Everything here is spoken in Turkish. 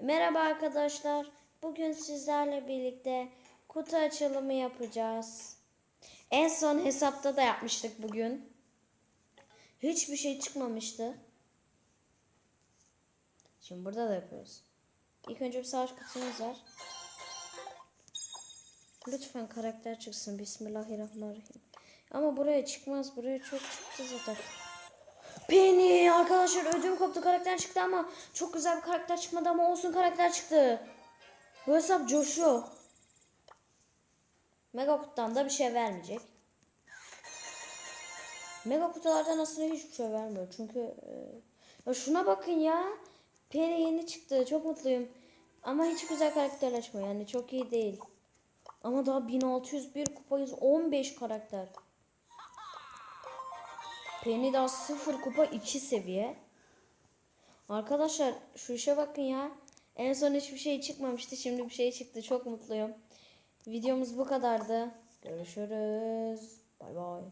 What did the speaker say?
Merhaba arkadaşlar. Bugün sizlerle birlikte kutu açılımı yapacağız. En son hesapta da yapmıştık bugün. Hiçbir şey çıkmamıştı. Şimdi burada da yapıyoruz. İlk önce bir savaş kutumuz var. Lütfen karakter çıksın. Bismillahirrahmanirrahim. Ama buraya çıkmaz. Buraya çok çıktı zaten. Penny arkadaşlar ödüm koptu karakter çıktı ama çok güzel bir karakter çıkmadı ama olsun karakter çıktı. Bu hesap coşuyor. Mega kutudan da bir şey vermeyecek. Mega kutulardan aslında hiçbir şey vermiyor çünkü e, ya şuna bakın ya. Penny yeni çıktı çok mutluyum. Ama hiç güzel karakter açmıyor yani çok iyi değil. Ama daha 1601 kupayız 15 karakter. Penny daha 0 kupa 2 seviye. Arkadaşlar şu işe bakın ya. En son hiçbir şey çıkmamıştı. Şimdi bir şey çıktı. Çok mutluyum. Videomuz bu kadardı. Görüşürüz. Bay bay.